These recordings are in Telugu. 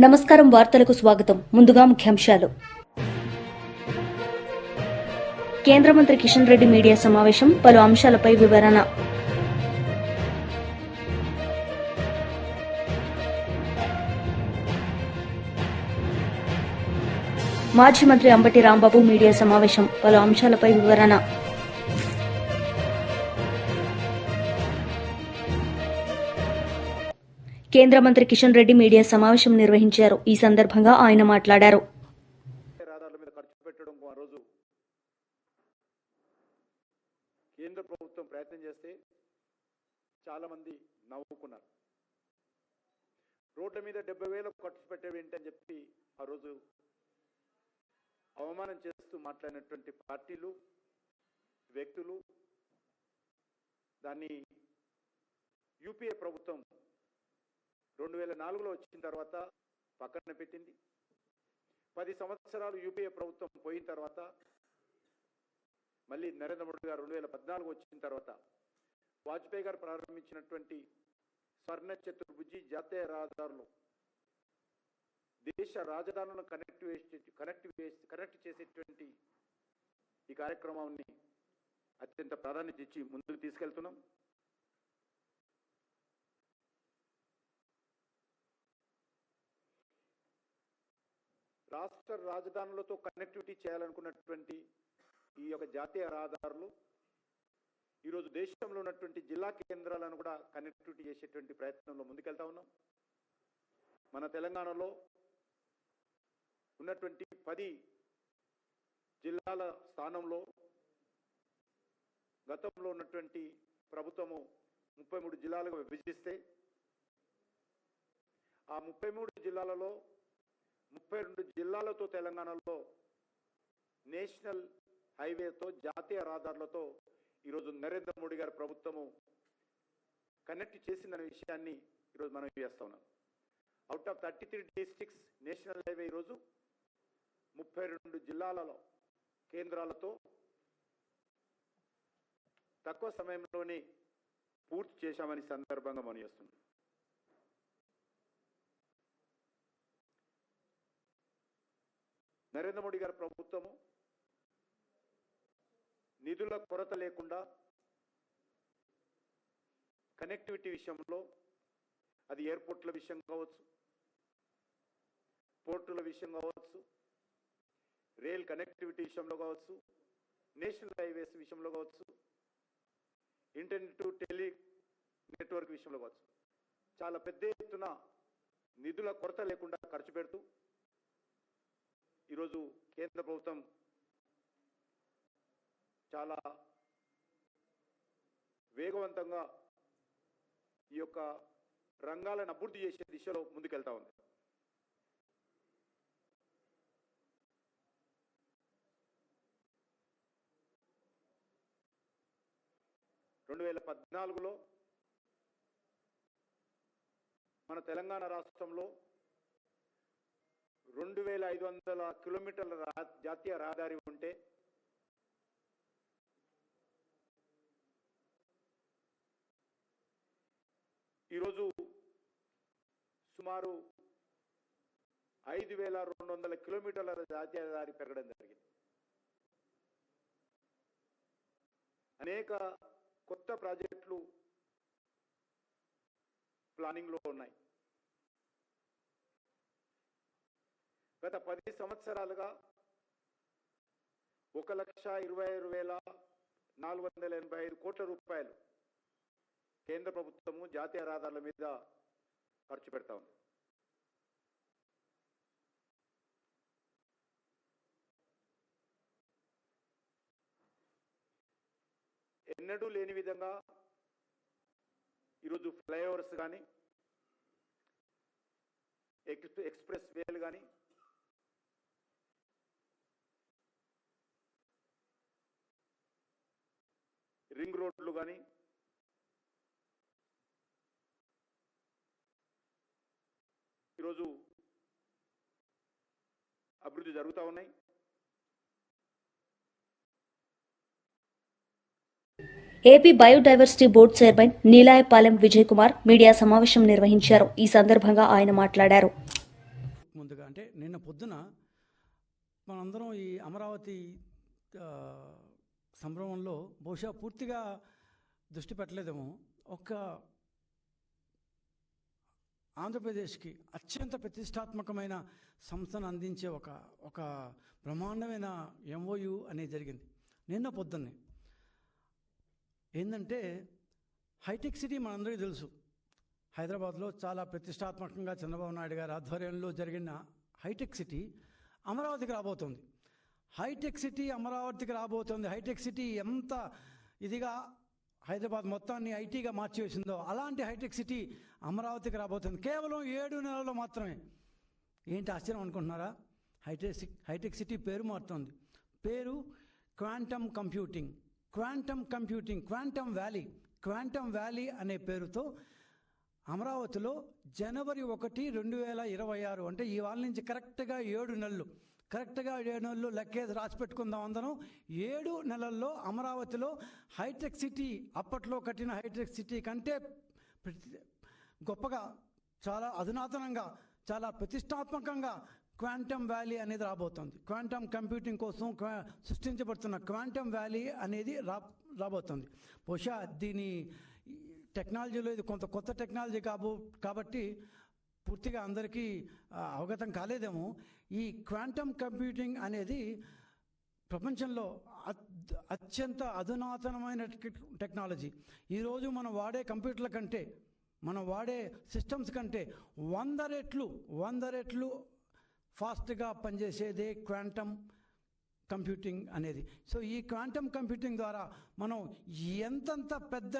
నమస్కారం వార్తలకు స్వాగతం. ముందుగా ముఖ్యాంశాలు. కేంద్ర మంత్రి కిషన్ రెడ్డి మీడియా సమావేశం. పలు అంశాలపై వివరణ. మాజీ మంత్రి అంబటి రాంబాబు మీడియా సమావేశం. పలు అంశాలపై వివరణ. కేంద్ర మంత్రి కిషన్ రెడ్డి మీడియా సమావేశం నిర్వహించారు. ఈ సందర్భంగా ఆయన మాట్లాడారు. మీద ఖర్చు పెట్టడం ఆ రోజు. కేంద్ర ప్రభుత్వం ప్రయత్నం చేస్తే చాలామంది నవ్వుకున్నారు. రోడ్ల మీద డెబ్బై వేలు ఖర్చు పెట్టేవేంటి అని చెప్పి ఆ రోజు అవమానం చేస్తూ మాట్లాడినటువంటి పార్టీలు వ్యక్తులు దాన్ని యూపీఏ ప్రభుత్వం రెండు వేల నాలుగులో వచ్చిన తర్వాత పక్కన పెట్టింది. పది సంవత్సరాలు యూపీఏ ప్రభుత్వం పోయిన తర్వాత మళ్ళీ నరేంద్ర మోడీ గారు రెండు వేల పద్నాలుగు వచ్చిన తర్వాత వాజ్పేయి గారు ప్రారంభించినటువంటి స్వర్ణ చతుర్భుజి జాతీయ రహదారులు దేశ రాజధానులను కనెక్ట్ కనెక్ట్ కనెక్ట్ చేసేటువంటి ఈ కార్యక్రమాన్ని అత్యంత ప్రాధాన్యత ఇచ్చి ముందుకు తీసుకెళ్తున్నాం. రాష్ట్ర రాజధానులతో కనెక్టివిటీ చేయాలనుకున్నటువంటి ఈ యొక్క జాతీయ రహదారులు ఈరోజు దేశంలో ఉన్నటువంటి జిల్లా కేంద్రాలను కూడా కనెక్టివిటీ చేసేటువంటి ప్రయత్నంలో ముందుకెళ్తా ఉన్నాం. మన తెలంగాణలో ఉన్నటువంటి పది జిల్లాల స్థానంలో గతంలో ఉన్నటువంటి ప్రభుత్వము ముప్పై మూడు జిల్లాలుగా విభజిస్తే ఆ ముప్పై మూడు జిల్లాలలో ముప్పై రెండు జిల్లాలతో తెలంగాణలో నేషనల్ హైవేతో జాతీయ రహదారులతో ఈరోజు నరేంద్ర మోడీ గారి ప్రభుత్వము కనెక్ట్ చేసిందనే విషయాన్ని ఈరోజు మనం చేస్తా ఉన్నాం. Out of thirty three districts national highway ఈరోజు ముప్పై రెండు జిల్లాలలో కేంద్రాలతో తక్కువ సమయంలోనే పూర్తి చేశామని సందర్భంగా మనం చేస్తున్నాం. నరేంద్ర మోడీ గారి ప్రభుత్వము నిధుల కొరత లేకుండా కనెక్టివిటీ విషయంలో అది ఎయిర్పోర్ట్ల విషయం కావచ్చు పోర్టుల విషయం కావచ్చు రైల్ కనెక్టివిటీ విషయంలో కావచ్చు నేషనల్ హైవేస్ విషయంలో కావచ్చు ఇంటర్నెట్ టెలి నెట్వర్క్ విషయంలో కావచ్చు. చాలా పెద్ద ఎత్తున నిధుల కొరత లేకుండా ఖర్చు పెడుతూ ఈరోజు కేంద్ర ప్రభుత్వం చాలా వేగవంతంగా ఈ యొక్క రంగాలను అభివృద్ధి చేసే దిశలో ముందుకెళ్తా ఉంది. రెండు వేల పద్నాలుగులో మన తెలంగాణ రాష్ట్రంలో రెండు వేల ఐదు వందల కిలోమీటర్ల రా- జాతీయ రహదారి ఉంటే ఈరోజు సుమారు ఐదు వేల రెండు వందల కిలోమీటర్ల జాతీయ రహదారి పెరగడం జరిగింది. అనేక కొత్త ప్రాజెక్టులు ప్లానింగ్లో ఉన్నాయి. గత పది సంవత్సరాలుగా ఒక లక్ష ఇరవై ఆరు వేల నాలుగు వందల ఎనభై ఐదు కోట్ల రూపాయలు కేంద్ర ప్రభుత్వము జాతీయ రహదారుల మీద ఖర్చు పెడతా ఉంది. ఎన్నడూ లేని విధంగా ఈరోజు ఫ్లైఓవర్స్ కానీ ఎక్స్ ఎక్స్ప్రెస్ వేలు కానీ రింగ్ రోడ్లు కానీ ఈరోజు అభివృద్ధి జరుగుతూ ఉన్నాయి. AP biodiversity board chairman Neelayapalem Vijay Kumar media సమావేశం నిర్వహించారు. ఈ సందర్భంగా ఆయన మాట్లాడారు. ముందుగా అంటే నిన్న పొద్దున మనందరం ఈ అమరావతి సంభ్రమంలో బహుశా పూర్తిగా దృష్టి పెట్టలేదేమో. ఒక్క ఆంధ్రప్రదేశ్కి అత్యంత ప్రతిష్టాత్మకమైన సంస్థను అందించే ఒక ఒక బ్రహ్మాండమైన ఎంఓయు అనేది జరిగింది. నిన్న పొద్దున్నే. ఏంటంటే హైటెక్ సిటీ మనందరికీ తెలుసు. హైదరాబాద్లో చాలా ప్రతిష్టాత్మకంగా చంద్రబాబు నాయుడు గారి ఆధ్వర్యంలో జరిగిన హైటెక్ సిటీ అమరావతికి రాబోతోంది. హైటెక్ సిటీ అమరావతికి రాబోతోంది. హైటెక్ సిటీ ఎంత ఇదిగా హైదరాబాద్ మొత్తాన్ని ఐటీగా మార్చివేసిందో అలాంటి హైటెక్ సిటీ అమరావతికి రాబోతుంది. కేవలం ఏడు నెలల్లో మాత్రమే. ఏంటి ఆశ్చర్యం అనుకుంటున్నారా? హైటెక్ సి- హైటెక్ సిటీ పేరు మారుతోంది. పేరు quantum computing. Quantum computing quantum valley. Quantum valley అనే పేరుతో అమరావతిలో జనవరి ఒకటి రెండు వేల ఇరవై ఆరు అంటే ఈ వాళ్ళ నుంచి కరెక్ట్గా ఏడు నెలలు కరెక్ట్గా ఏడు నెలలు లెక్కేది రాసి పెట్టుకుందాం అందరం. ఏడు నెలల్లో అమరావతిలో హైటెక్ సిటీ అప్పట్లో కట్టిన హైటెక్ సిటీ కంటే గొప్పగా చాలా అధునాతనంగా చాలా ప్రతిష్టాత్మకంగా క్వాంటమ్ వ్యాలీ అనేది రాబోతోంది. క్వాంటమ్ కంప్యూటింగ్ కోసం క్వా సృష్టించబడుతున్న క్వాంటమ్ వ్యాలీ అనేది రా రాబోతోంది. బహుశా దీని టెక్నాలజీలో ఇది కొంత కొత్త టెక్నాలజీ కాబో కాబట్టి పూర్తిగా అందరికీ అవగతం కాలేదేమో. ఈ క్వాంటమ్ కంప్యూటింగ్ అనేది ప్రపంచంలో అత్యంత అధునాతనమైన టెక్నాలజీ. ఈరోజు మనం వాడే కంప్యూటర్ల కంటే మనం వాడే సిస్టమ్స్ కంటే వంద రెట్లు వంద రెట్లు ఫాస్ట్గా పనిచేసేదే క్వాంటమ్ కంప్యూటింగ్ అనేది. సో ఈ క్వాంటమ్ కంప్యూటింగ్ ద్వారా మనం ఎంతంత పెద్ద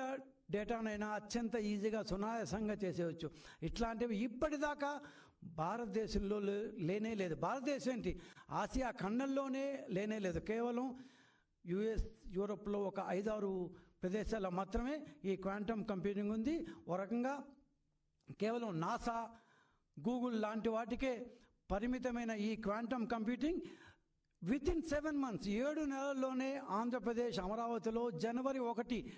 డేటానైనా అత్యంత ఈజీగా సునాయాసంగా చేసేయచ్చు. ఇట్లాంటివి ఇప్పటిదాకా భారతదేశంలో లేనే లేదు. భారతదేశం ఏంటి? ఆసియా ఖండంలోనే లేనే లేదు. కేవలం యుఎస్ యూరోప్లో ఒక ఐదారు ప్రదేశాల్లో మాత్రమే ఈ క్వాంటమ్ కంప్యూటింగ్ ఉంది. ఓ రకంగా కేవలం నాసా గూగుల్ లాంటి వాటికే పరిమితమైన ఈ quantum computing with in seven months ఏడు నెలల్లోనే ఆంధ్రప్రదేశ్ అమరావతిలో జనవరి ఒకటి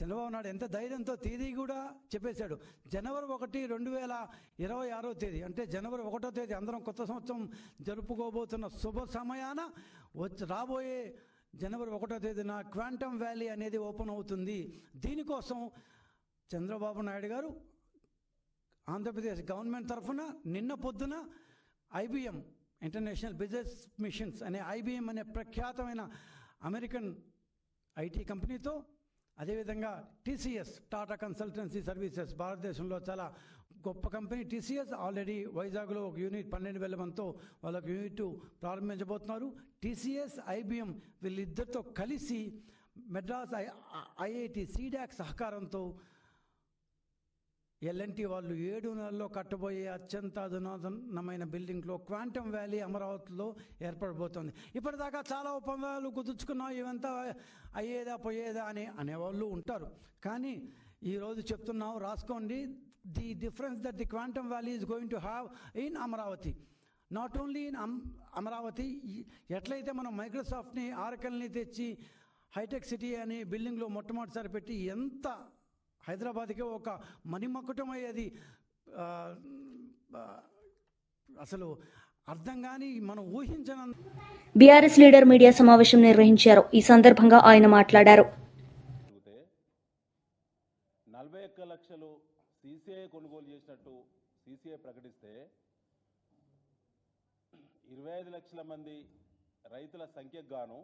చంద్రబాబు నాయుడు ఎంత ధైర్యంతో తేదీ కూడా చెప్పేశాడు. జనవరి ఒకటి రెండు వేల ఇరవై ఆరో తేదీ. అంటే జనవరి ఒకటో తేదీ అందరం కొత్త సంవత్సరం జరుపుకోబోతున్న శుభ సమయాన వచ్చి రాబోయే జనవరి ఒకటో తేదీన క్వాంటమ్ వ్యాలీ అనేది ఓపెన్ అవుతుంది. దీనికోసం చంద్రబాబు నాయుడు గారు ఆంధ్రప్రదేశ్ గవర్నమెంట్ తరఫున నిన్న పొద్దున ఐబిఎం ఇంటర్నేషనల్ బిజినెస్ మిషన్స్ అనే ఐబిఎం అనే ప్రఖ్యాతమైన అమెరికన్ ఐటీ కంపెనీతో అదేవిధంగా టీసీఎస్ టాటా కన్సల్టెన్సీ సర్వీసెస్ భారతదేశంలో చాలా గొప్ప కంపెనీ. టీసీఎస్ ఆల్రెడీ వైజాగ్లో ఒక యూనిట్ పన్నెండు వేల మందితో వాళ్ళకి యూనిట్ ప్రారంభించబోతున్నారు. టీసీఎస్ ఐబిఎం వీళ్ళిద్దరితో కలిసి మెడ్రాస్ ఐ ఐఐటి సీడాక్ సహకారంతో ఎల్ఎన్టీ వాళ్ళు ఏడు నెలల్లో కట్టబోయే అత్యంత అధునాతనమైన బిల్డింగ్లో క్వాంటమ్ వ్యాలీ అమరావతిలో ఏర్పడబోతోంది. ఇప్పటిదాకా చాలా ఒప్పందాలు కుదుర్చుకున్నాం ఇవంతా అయ్యేదా పోయేదా అని అనేవాళ్ళు ఉంటారు. కానీ ఈరోజు చెప్తున్నాం రాసుకోండి. The difference that the quantum valley is going to have in Amaravati. Not only in అమ్ అమరావతి ఎట్లయితే మనం మైక్రోసాఫ్ట్ని ఆరకల్ని తెచ్చి హైటెక్ సిటీ అని బిల్డింగ్లో మొట్టమొదటిసారి పెట్టి ఎంత హైదరాబాద్కి ఒక మణిమకుటమయ్యేది. ఆ, ఆ, అసలు అర్థం కాని మనం ఊహించనంత బీఆర్ఎస్ లీడర్ మీడియా సమావేశం నిర్వహించారు. ఈ సందర్భంగా ఆయన మాట్లాడారు. నలభై ఒక్క లక్షలు సీసీఐ కొనుగోలు చేసినట్టు సీసీఐ ప్రకటిస్తే ఇరవై ఐదు లక్షల మంది రైతుల సంఖ్యకు గాను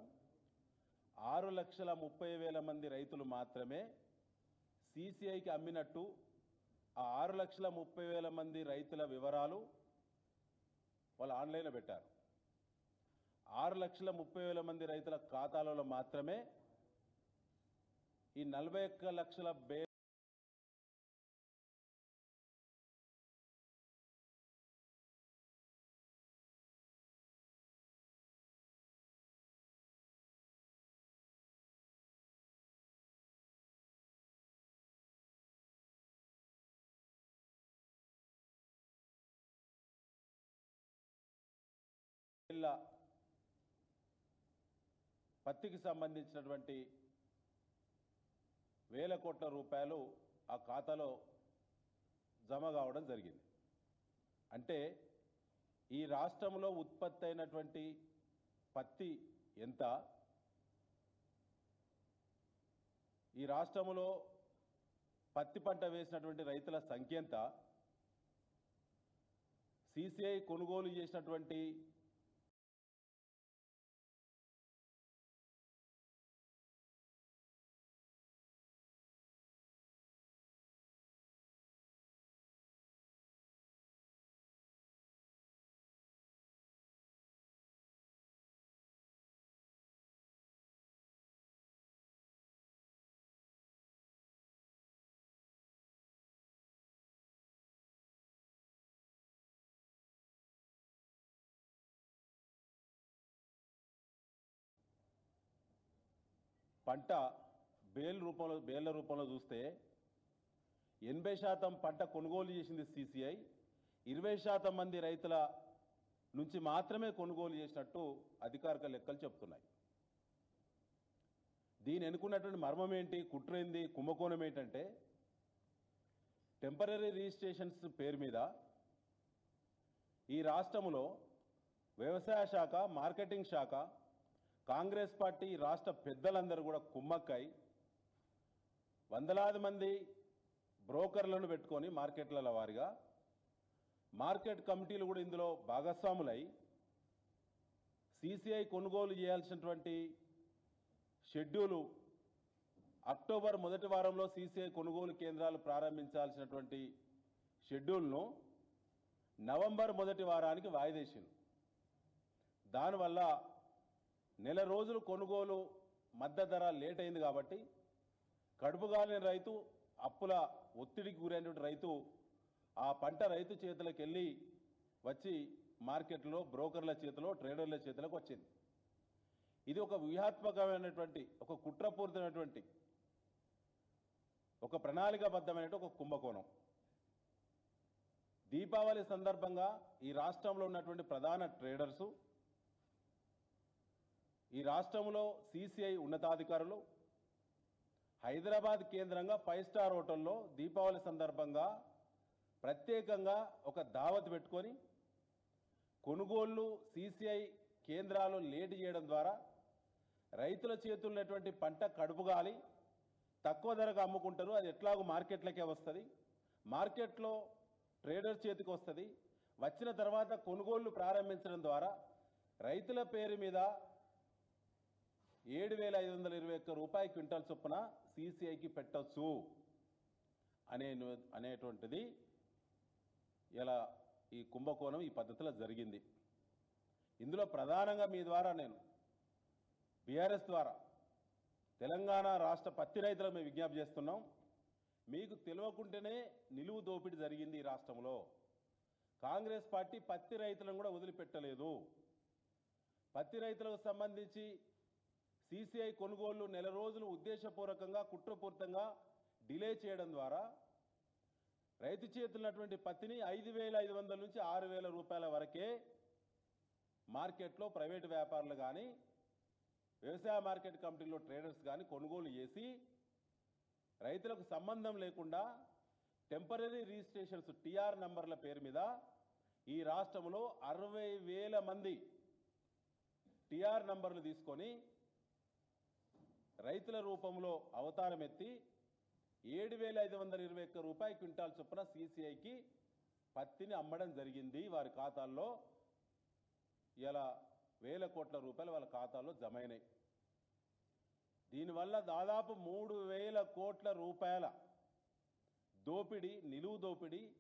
ఆరు లక్షల ముప్పై వేల మంది రైతులు మాత్రమే సీసీఐకి అమ్మినట్టు ఆ ఆరు లక్షల ముప్పై వేల మంది రైతుల వివరాలు వాళ్ళు ఆన్లైన్లో పెట్టారు. ఆరు లక్షల ముప్పై వేల మంది రైతుల ఖాతాలలో మాత్రమే ఈ నలభై ఒక్క లక్షల బే ఏళ్ళ పత్తికి సంబంధించినటువంటి వేల కోట్ల రూపాయలు ఆ ఖాతాలో జమ కావడం జరిగింది. అంటే ఈ రాష్ట్రంలో ఉత్పత్తి అయినటువంటి పత్తి ఎంత? ఈ రాష్ట్రంలో పత్తి పంట వేసినటువంటి రైతుల సంఖ్య ఎంత? సిసిఐ కొనుగోలు చేసినటువంటి పంట బేల్ రూపంలో బేళ్ళ రూపంలో చూస్తే ఎనభై శాతం పంట కొనుగోలు చేసింది సిసిఐ. ఇరవై శాతం మంది రైతుల నుంచి మాత్రమే కొనుగోలు చేసినట్టు అధికారిక లెక్కలు చెప్తున్నాయి. దీని ఎన్నుకున్నటువంటి మర్మం ఏంటి? కుట్రేంది కుంభకోణం ఏంటంటే టెంపరీ రిజిస్ట్రేషన్స్ పేరు మీద ఈ రాష్ట్రంలో వ్యవసాయ శాఖ మార్కెటింగ్ శాఖ కాంగ్రెస్ పార్టీ రాష్ట్ర పెద్దలందరూ కూడా కుమ్మక్కై వందలాది మంది బ్రోకర్లను పెట్టుకొని మార్కెట్ల వారిగా మార్కెట్ కమిటీలు కూడా ఇందులో భాగస్వాములై సిసిఐ కొనుగోలు చేయాల్సినటువంటి షెడ్యూలు అక్టోబర్ మొదటి వారంలో సీసీఐ కొనుగోలు కేంద్రాలు ప్రారంభించాల్సినటువంటి షెడ్యూల్ను నవంబర్ మొదటి వారానికి వాయిదేసింది దానివల్ల నెల రోజులు కొనుగోలు మద్దతు ధర లేట్ అయింది కాబట్టి కడుపుగాలిన రైతు అప్పుల ఒత్తిడికి గురైనటువంటి రైతు ఆ పంట రైతు చేతులకు వెళ్ళి వచ్చి మార్కెట్లో బ్రోకర్ల చేతిలో ట్రేడర్ల చేతులకు వచ్చింది. ఇది ఒక వ్యూహాత్మకమైనటువంటి ఒక కుట్రపూరితమైనటువంటి ఒక ప్రణాళికాబద్ధమైన ఒక కుంభకోణం. దీపావళి సందర్భంగా ఈ రాష్ట్రంలో ఉన్నటువంటి ప్రధాన ట్రేడర్సు ఈ రాష్ట్రంలో సిసిఐ ఉన్నతాధికారులు హైదరాబాద్ కేంద్రంగా ఫైవ్ స్టార్ హోటల్లో దీపావళి సందర్భంగా ప్రత్యేకంగా ఒక దావత్ పెట్టుకొని కొనుగోళ్ళు సిసిఐ కేంద్రాలు లేట్ చేయడం ద్వారా రైతుల చేతుల్లో ఉన్నటువంటి పంట కడుపుగాలి తక్కువ ధరకు అమ్ముకుంటారు. అది ఎట్లాగో మార్కెట్లకే వస్తుంది. మార్కెట్లో ట్రేడర్ చేతికి వస్తుంది. వచ్చిన తర్వాత కొనుగోళ్ళు ప్రారంభించడం ద్వారా రైతుల పేరు మీద ఏడు వేల ఐదు వందల ఇరవై ఒక్క రూపాయి క్వింటాల్ చొప్పున సీసీఐకి పెట్టొచ్చు అనే అనేటువంటిది ఇలా ఈ కుంభకోణం ఈ పద్ధతిలో జరిగింది. ఇందులో ప్రధానంగా మీ ద్వారా నేను బీఆర్ఎస్ ద్వారా తెలంగాణ రాష్ట్ర పత్తి రైతులకు మేము విజ్ఞప్తి చేస్తున్నాం. మీకు తెలియకుంటేనే నిలువు దోపిడీ జరిగింది ఈ రాష్ట్రంలో. కాంగ్రెస్ పార్టీ పత్తి రైతులను కూడా వదిలిపెట్టలేదు. పత్తి రైతులకు సంబంధించి సీసీఐ కొనుగోళ్ళు నెల రోజులు ఉద్దేశపూర్వకంగా కుట్రపూరితంగా డిలే చేయడం ద్వారా రైతు చేతున్నటువంటి పత్తిని ఐదు వేల ఐదు వందల నుంచి ఆరు వేల రూపాయల వరకే మార్కెట్లో ప్రైవేటు వ్యాపారులు కానీ వ్యవసాయ మార్కెట్ కమిటీలో ట్రేడర్స్ కానీ కొనుగోలు చేసి రైతులకు సంబంధం లేకుండా టెంపరీ రిజిస్ట్రేషన్స్ టీఆర్ నంబర్ల పేరు మీద ఈ రాష్ట్రంలో అరవై వేల మంది టిఆర్ నంబర్లు తీసుకొని రైతుల రూపంలో అవతారం ఎత్తి ఏడు వేల ఐదు వందల ఇరవై ఒక్క రూపాయి క్వింటాల్ చొప్పున సీసీఐకి పత్తిని అమ్మడం జరిగింది. వారి ఖాతాల్లో ఇలా వేల కోట్ల రూపాయలు వాళ్ళ ఖాతాల్లో జమైనాయి. దీనివల్ల దాదాపు మూడు వేల కోట్ల రూపాయల దోపిడీ నిలువు దోపిడీ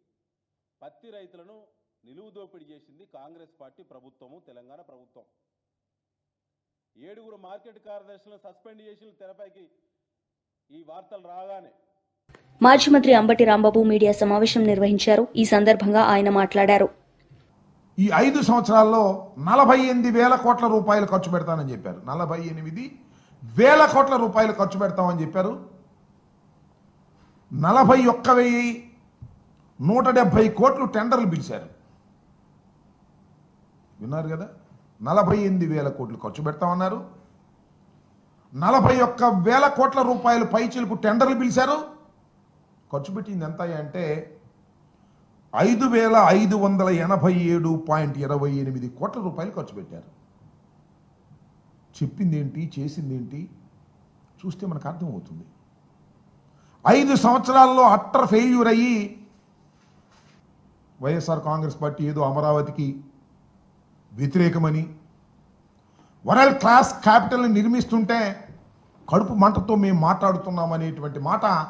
పత్తి రైతులను నిలువు దోపిడీ చేసింది కాంగ్రెస్ పార్టీ ప్రభుత్వము తెలంగాణ ప్రభుత్వం. ఏడుగురు మార్కెట్ కార్యదర్శులను సస్పెండ్ చేసి తెరపైకి ఈ వార్తలు రాగానే. మాజీ మంత్రి అంబటి రాంబాబు మీడియా సమావేశం నిర్వహించారు. ఈ సందర్భంగా ఆయన మాట్లాడారు. ఈ ఐదు సంవత్సరాల్లో నలభై ఎనిమిది వేల కోట్ల రూపాయలు ఖర్చు పెడతానని చెప్పారు. నలభై ఎనిమిది వేల కోట్ల రూపాయలు ఖర్చు పెడతామని చెప్పారు. నలభై ఒక్క వెయ్యి నూట డెబ్భై కోట్లు టెండర్లు పిలిచారు. విన్నారు కదా? నలభై ఎనిమిది వేల కోట్లు ఖర్చు పెడతామన్నారు. నలభై ఒక్క వేల కోట్ల రూపాయలు పైచీలకు టెండర్లు పిలిచారు. ఖర్చు పెట్టింది ఎంత అంటే ఐదు వేల ఐదు వందల ఎనభై ఏడు పాయింట్ ఇరవై ఎనిమిది కోట్ల రూపాయలు ఖర్చు పెట్టారు. చెప్పిందేంటి చేసిందేంటి? చూస్తే మనకు అర్థమవుతుంది. ఐదు సంవత్సరాల్లో అట్టర్ ఫెయిల్యూర్ అయ్యి వైఎస్ఆర్ కాంగ్రెస్ పార్టీ ఏదో అమరావతికి వ్యతిరేకమని. వరల్డ్ క్లాస్ క్యాపిటల్ని నిర్మిస్తుంటే కడుపు మంటతో మేము మాట్లాడుతున్నామనేటువంటి మాట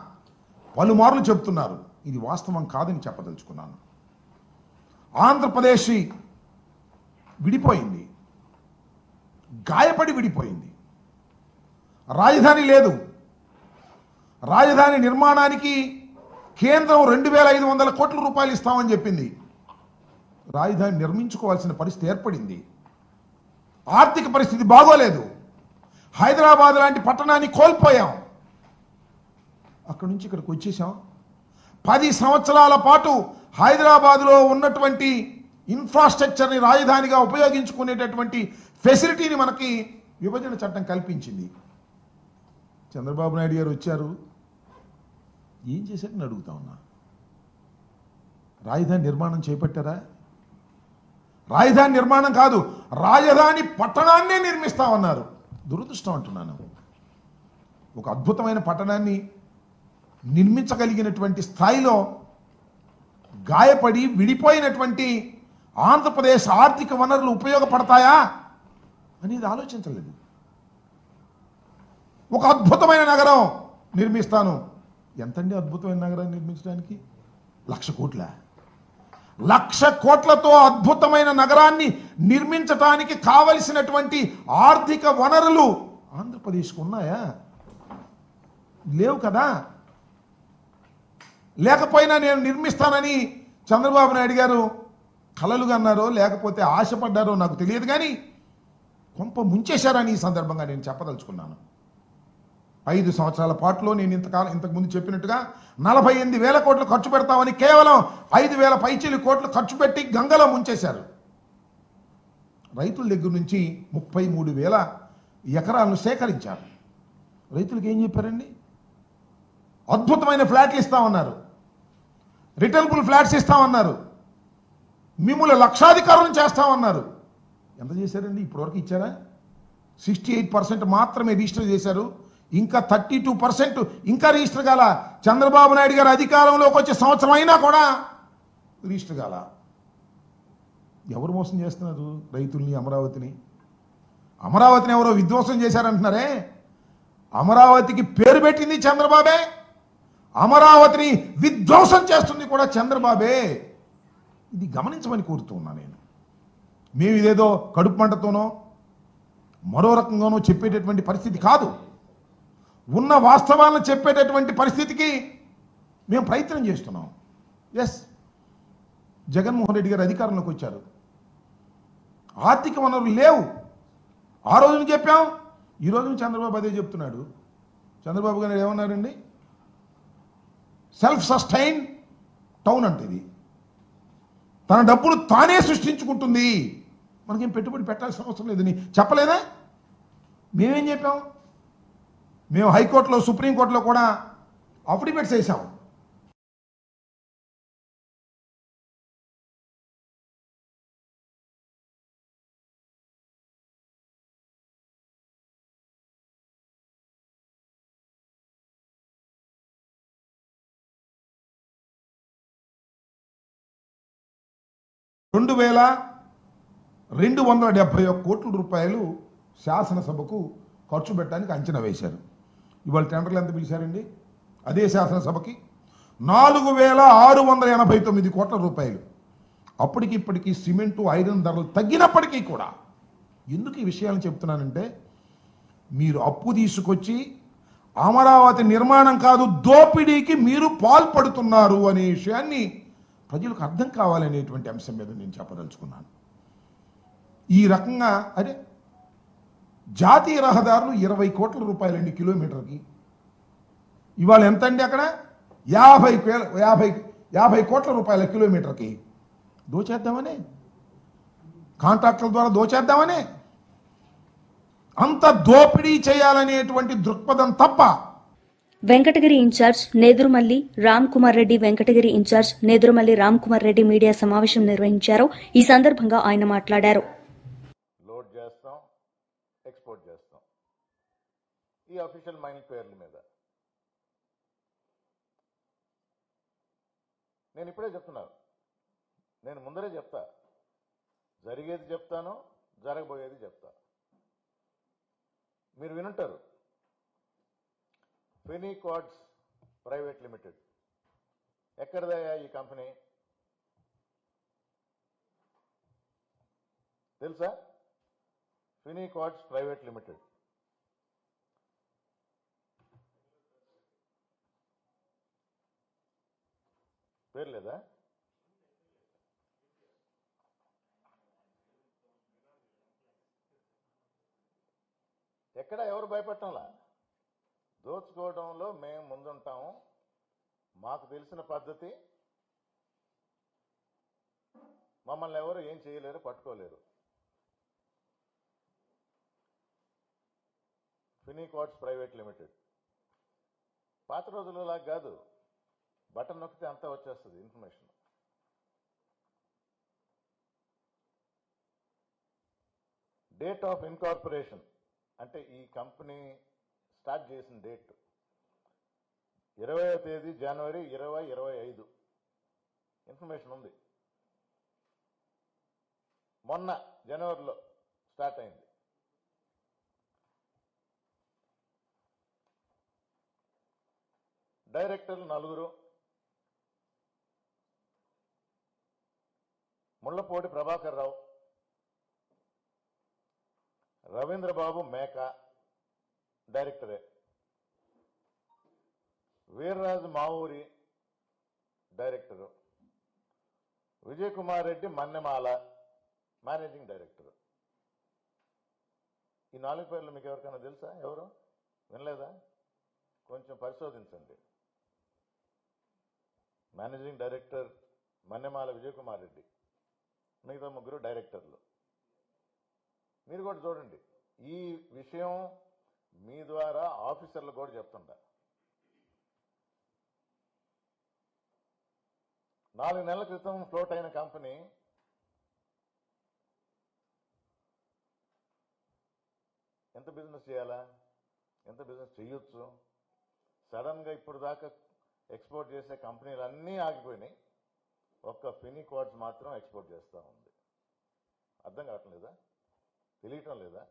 పలుమార్లు చెప్తున్నారు ఇది వాస్తవం కాదని చెప్పదలుచుకున్నాను. ఆంధ్రప్రదేశ్ విడిపోయింది. గాయపడి విడిపోయింది. రాజధాని లేదు. రాజధాని నిర్మాణానికి కేంద్రం రెండు వేల ఐదు వందల కోట్ల రూపాయలు ఇస్తామని చెప్పింది. రాజధాని నిర్మించుకోవాల్సిన పరిస్థితి ఏర్పడింది. ఆర్థిక పరిస్థితి బాగోలేదు. హైదరాబాద్ లాంటి పట్టణాన్ని కోల్పోయాం. అక్కడి నుంచి ఇక్కడికి వచ్చేసాం. పది సంవత్సరాల పాటు హైదరాబాద్లో ఉన్నటువంటి ఇన్ఫ్రాస్ట్రక్చర్ని రాజధానిగా ఉపయోగించుకునేటటువంటి ఫెసిలిటీని మనకి విభజన చట్టం కల్పించింది. చంద్రబాబు నాయుడు గారు వచ్చారు. ఏం చేశారని అడుగుతా ఉన్నా. రాజధాని నిర్మాణం చేపట్టారా? రాజధాని నిర్మాణం కాదు రాజధాని పట్టణాన్నే నిర్మిస్తామన్నారు. దురదృష్టం అంటున్నాను. ఒక అద్భుతమైన పట్టణాన్ని నిర్మించగలిగినటువంటి స్థాయిలో గాయపడి విడిపోయినటువంటి ఆంధ్రప్రదేశ్ ఆర్థిక వనరులు ఉపయోగపడతాయా అనేది ఆలోచించలేదు. ఒక అద్భుతమైన నగరం నిర్మిస్తాను. ఎంతండి అద్భుతమైన నగరాన్ని నిర్మించడానికి? లక్ష కోట్ల? లక్ష కోట్లతో అద్భుతమైన నగరాన్ని నిర్మించటానికి కావలసినటువంటి ఆర్థిక వనరులు ఆంధ్రప్రదేశ్కు ఉన్నాయా? లేవు కదా? లేకపోయినా నేను నిర్మిస్తానని చంద్రబాబు నాయుడు గారు కలలుగా అన్నారో లేకపోతే ఆశపడ్డారో నాకు తెలియదు కానీ కొంప ముంచేశారని ఈ సందర్భంగా నేను చెప్పదలుచుకున్నాను. ఐదు సంవత్సరాల పాటులో నేను ఇంతకాలం ఇంతకుముందు చెప్పినట్టుగా నలభై ఎనిమిది వేల కోట్లు ఖర్చు పెడతామని కేవలం ఐదు వేల పైచీలు కోట్లు ఖర్చు పెట్టి గంగలో ముంచేశారు. రైతుల దగ్గర నుంచి ముప్పై మూడు వేల ఎకరాలను సేకరించారు. రైతులకు ఏం చెప్పారండి? అద్భుతమైన ఫ్లాట్లు ఇస్తామన్నారు. రిటర్నబుల్ ఫ్లాట్స్ ఇస్తామన్నారు. మిమ్మల్ని లక్షాధికారులను చేస్తామన్నారు. ఎంత చేశారండి? ఇప్పటివరకు ఇచ్చారా? సిక్స్టీ ఎయిట్ పర్సెంట్ మాత్రమే రిజిస్టర్ చేశారు. ఇంకా థర్టీ టూ పర్సెంట్ ఇంకా రిజిస్టర్ కాల. చంద్రబాబు నాయుడు గారు అధికారంలోకి వచ్చే సంవత్సరం అయినా కూడా రిజిస్టర్ కాల. ఎవరు మోసం చేస్తున్నారు రైతుల్ని అమరావతిని? అమరావతిని ఎవరో విధ్వంసం చేశారంటున్నారే? అమరావతికి పేరు పెట్టింది చంద్రబాబే. అమరావతిని విధ్వంసం చేస్తుంది కూడా చంద్రబాబే. ఇది గమనించమని కోరుతున్నా నేను. మేము ఇదేదో కడుపు మంటతోనో మరో రకంగానో చెప్పేటటువంటి పరిస్థితి కాదు. ఉన్న వాస్తవాలను చెప్పేటటువంటి పరిస్థితికి మేము ప్రయత్నం చేస్తున్నాం. ఎస్ జగన్మోహన్ రెడ్డి గారు అధికారంలోకి వచ్చారు. ఆర్థిక వనరులు లేవు. ఆ రోజున చెప్పాం ఈ రోజున చంద్రబాబు అదే చెప్తున్నాడు. చంద్రబాబు గారు ఏమన్నారండి? సెల్ఫ్ సస్టైన్ టౌన్ అంటే ఇది. తన డబ్బులు తానే సృష్టించుకుంటుంది. మనకేం పెట్టుబడి పెట్టాల్సిన అవసరం లేదని చెప్పలేదా? మేమేం చెప్పాం? మేము హైకోర్టులో సుప్రీంకోర్టులో కూడా అఫిడవిట్స్ వేసాం రెండు వేల రెండు వందల డెబ్బై ఒక్క కోట్ల రూపాయలు శాసనసభకు ఖర్చు పెట్టడానికి అంచనా వేశారు. ఇవాళ టెండర్లు ఎంత పిలిచారండి? అదే శాసనసభకి నాలుగు వేల ఆరు వందల ఎనభై తొమ్మిది కోట్ల రూపాయలు. అప్పటికి ఇప్పటికీ సిమెంటు ఐరన్ ధరలు తగ్గినప్పటికీ కూడా. ఎందుకు ఈ విషయాలను చెప్తున్నానంటే మీరు అప్పు తీసుకొచ్చి అమరావతి నిర్మాణం కాదు దోపిడీకి మీరు పాల్పడుతున్నారు అనే విషయాన్ని ప్రజలకు అర్థం కావాలనేటువంటి అంశం మీద నేను చెప్పదలుచుకున్నాను. ఈ రకంగా అరే జాతీయ రహదారులు ఇరవై కోట్ల రూపాయలండి కిలోమీటర్కి. ఇవాళ ఎంత అండి అక్కడ? యాభై యాభై యాభై కోట్ల రూపాయల కిలోమీటర్కి. దోచేద్దామనే? కాంట్రాక్టుల ద్వారా దోచేద్దామనే? అంత దోపిడీ చేయాలనేటువంటి దృక్పథం తప్ప Venkatagiri in charge Nedurumalli Ram Kumar Reddy Venkatagiri in charge Nedurumalli Ram Kumar Reddy media సమావేశం నిర్వహించారు. ఈ సందర్భంగా ఆయన మాట్లాడారు లోడ్ చేస్తాం ఎక్స్పోర్ట్ చేస్తాం ఈ అఫీషియల్ మైనింగ్ పేర్ల మీద. నేను ఇప్పుడే చెప్తున్నాను నేను ముందరే చెప్తా. జరిగేది చెప్తాను జరగబోయేది చెప్తా. మీరు వినుంటారు. ఫెనీ క్వాడ్స్ ప్రైవేట్ లిమిటెడ్ ఎక్కడదయ్యా ఈ కంపెనీ? తెలుసా? ఫినీ క్వాడ్స్ ప్రైవేట్ లిమిటెడ్ పేరు లేదా? ఎక్కడ? ఎవరు భయపెట్టంలా? దోచుకోవడంలో మేము ముందుంటాము. మాకు తెలిసిన పద్ధతి. మమ్మల్ని ఎవరు ఏం చేయలేరు పట్టుకోలేరు. ఫినికాట్స్ ప్రైవేట్ లిమిటెడ్. పాత రోజులలా కాదు. బటన్ నొక్కితే అంతా వచ్చేస్తుంది ఇన్ఫర్మేషన్. డేట్ ఆఫ్ ఇన్కార్పొరేషన్ అంటే ఈ కంపెనీ స్టార్ట్ చేసిన డేట్. ఇరవై తేదీ జనవరి ఇరవై ఇరవై ఐదు. ఇన్ఫర్మేషన్ ఉంది. మొన్న జనవరిలో స్టార్ట్ అయింది. డైరెక్టర్లు నలుగురు Mullapudi Prabhakar Rao Ravindrababu Meka డైరెక్టరే. Veerraju Mavuri director. Vijay Kumar Reddy Mannemala managing director. ఈ నాలుగు పేర్లు మీకు ఎవరికైనా తెలుసా? ఎవరు? వినలేదా? కొంచెం పరిశోధించండి. Managing director Mannemala Vijay Kumar Reddy. మిగతా ముగ్గురు డైరెక్టర్లు. మీరు కూడా చూడండి. ఈ విషయం మీ ద్వారా ఆఫీసర్లు కూడా చెప్తుండ నాలుగు నెలల క్రితం ఫ్లోట్ అయిన కంపెనీ ఎంత బిజినెస్ చేయాలా? ఎంత బిజినెస్ చేయొచ్చు? సడన్గా ఇప్పుడు దాకా ఎక్స్పోర్ట్ చేసే కంపెనీలు అన్నీ ఆగిపోయినాయి. ఒక్క ఫినీ క్వాడ్స్ మాత్రం ఎక్స్పోర్ట్ చేస్తూ ఉంది. అర్థం కావట్లేదా తెలియటం లేదా?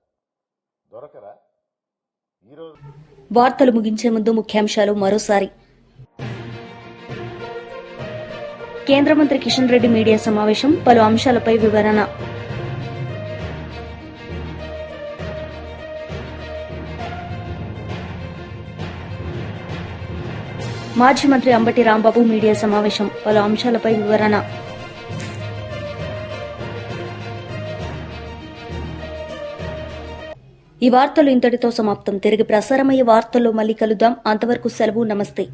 దొరకరా? ఈరోజు వార్తలు ముగించే ముందు ముఖ్యాంశాలు మరోసారి. కేంద్ర మంత్రి కిషన్ రెడ్డి మీడియా సమావేశం పలు అంశాలపై వివరణ. మాజీ మంత్రి అంబటి రాంబాబు మీడియా సమావేశం పలు అంశాలపై వివరణ. ఈ వార్తలు ఇంతటితో సమాప్తం. తిరిగి ప్రసారమయ్యే వార్తల్లో మళ్ళీ కలుద్దాం. అంతవరకు సెలవు నమస్తే.